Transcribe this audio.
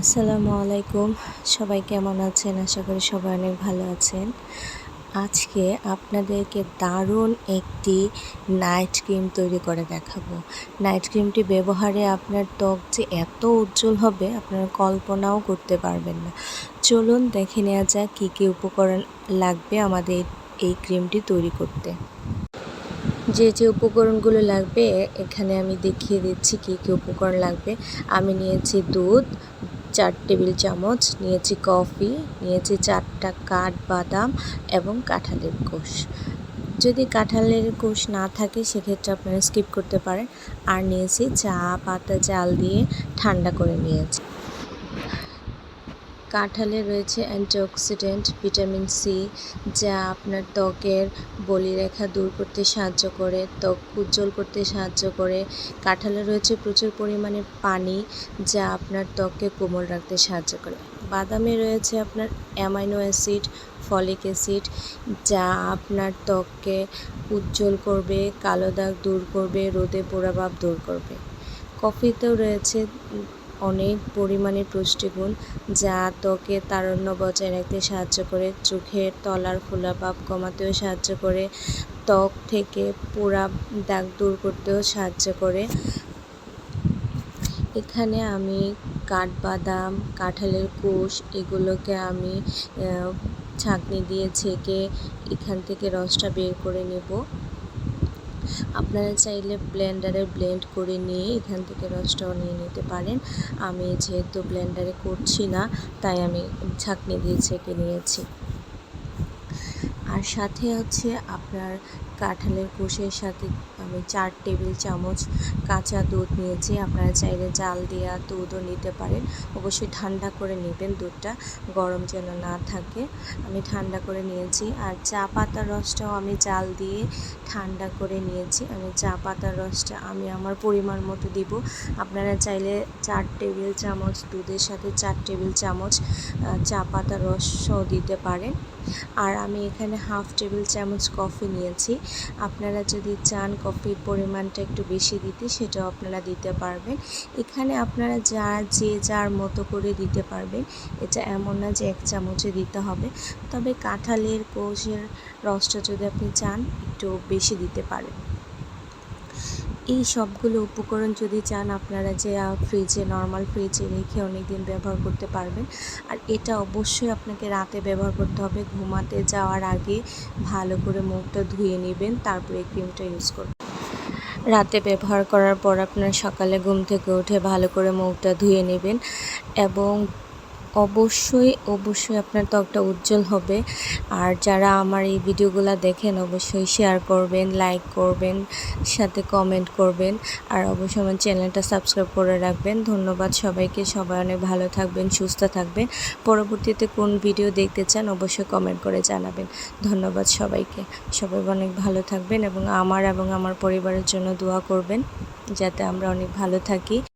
আসসালামু আলাইকুম। সবাই কেমন আছেন? আশা করি সবাই অনেক ভালো আছেন। আজকে আপনাদেরকে দারুণ একটি নাইট ক্রিম তৈরি করে দেখাবো। নাইট ক্রিমটি ব্যবহারে আপনার ত্বক যে এত উজ্জ্বল হবে, আপনারা কল্পনাও করতে পারবেন না। চলুন দেখে নেওয়া যাক কী কী উপকরণ লাগবে আমাদের এই ক্রিমটি তৈরি করতে। যে যে উপকরণগুলো লাগবে, এখানে আমি দেখিয়ে দিচ্ছি কী কী উপকরণ লাগবে। আমি নিয়েছি দুধ চার টেবিল চামচ, নিয়েছি কফি, নিয়েছি চারটা কাঠ বাদাম এবং কাঁঠালের কোষ। যদি কাঁঠালের কোষ না থাকে, সেক্ষেত্রে আপনারা স্কিপ করতে পারেন। আর নিয়েছি চা, পাতা জাল দিয়ে ঠান্ডা করে নিয়েছি। কাঁঠালে রয়েছে অ্যান্টিঅক্সিডেন্ট, ভিটামিন সি, যা আপনার ত্বকের বলিরেখা দূর করতে সাহায্য করে, ত্বক উজ্জ্বল করতে সাহায্য করে। কাঁঠালে রয়েছে প্রচুর পরিমাণে পানি, যা আপনার ত্বককে কোমল রাখতে সাহায্য করে। বাদামে রয়েছে আপনার অ্যামাইনো অ্যাসিড, ফলিক অ্যাসিড, যা আপনার ত্বককে উজ্জ্বল করবে, কালো দাগ দূর করবে, রোদে পোড়াভাব দূর করবে। কফিতেও রয়েছে অনেক পরিমাণে পুষ্টিগুণ যা ত্বকে তারণ্য বজায় রাখতে সাহায্য করে। চোখের তলার ফোলাভাব কমাতেও সাহায্য করে। ত্বক থেকে পোড়া দাগ দূর করতেও সাহায্য করে। এখানে আমি কাঠবাদাম, কাঁঠালের কোষ এগুলোকে আমি ছাঁকনি দিয়ে ছেঁকে এখান থেকে রসটা বের করে নেব। আপনারা চাইলে ব্লেন্ডারে ব্লেন্ড করে নিয়ে এখান থেকে রসটাও নিয়ে নিতে পারেন। আমি যেহেতু ব্লেন্ডারে করছি না, তাই আমি ছাঁকনি দিয়ে ছেঁকে নিয়েছি। আর সাথে হচ্ছে আপনার কাঁঠালের কোষের সাথে আমি চার টেবিল চামচ কাঁচা দুধ নিয়েছি। আপনারা চাইলে জাল দেওয়া দুধও নিতে পারেন। অবশ্যই ঠান্ডা করে নেবেন দুধটা, গরম যেন না থাকে। আমি ঠান্ডা করে নিয়েছি। আর চা পাতার রসটাও আমি জাল দিয়ে ঠান্ডা করে নিয়েছি। আমি চা পাতার রসটা আমি আমার পরিমাণ মতো দিব। আপনারা চাইলে চার টেবিল চামচ দুধের সাথে চার টেবিল চামচ চা পাতার রসও দিতে পারেন। আর আমি এখানে হাফ টেবিল চামচ কফি নিয়েছি। আপনারা যদি চান কফির পরিমাণটা একটু বেশি দিতে, সেটাও আপনারা দিতে পারবেন। এখানে আপনারা যা, যে যার মতো করে দিতে পারবেন। এটা এমন না যে এক চামচে দিতে হবে। তবে কাঁঠালের কোষের রসটা যদি আপনি চান, একটু বেশি দিতে পারেন। এই সবগুলো উপকরণ যদি চান আপনারা যে ফ্রিজে নর্মাল ফ্রিজে রেখে অনেক দিন ব্যবহার করতে পারবেন। আর এটা অবশ্যই আপনাকে রাতে ব্যবহার করতে হবে। ঘুমাতে যাওয়ার আগে ভালো করে মুখটা ধুয়ে নেবেন, তারপরে ক্রিমটা ইউজ করবেন। রাতে ব্যবহার করার পর আপনার সকালে ঘুম থেকে উঠে ভালো করে মুখটা ধুয়ে নেবেন এবং অবশ্যই অবশ্যই আপনার ত্বকটা উজ্জ্বল হবে। আর যারা আমার এই ভিডিওগুলো দেখেন, অবশ্যই শেয়ার করবেন লাইক করবেন, সাথে কমেন্ট করবেন। আর অবশ্যই আমার চ্যানেলটা সাবস্ক্রাইব করে রাখবেন। ধন্যবাদ সবাইকে। সবাই অনেক ভালো থাকবেন, সুস্থ থাকবেন। পরবর্তীতে কোন ভিডিও দেখতে চান, অবশ্যই কমেন্ট করে জানাবেন। ধন্যবাদ সবাইকে। সবাই অনেক ভালো থাকবেন এবং আমার এবং আমার পরিবারের জন্য দোয়া করবেন, যাতে আমরা অনেক ভালো থাকি।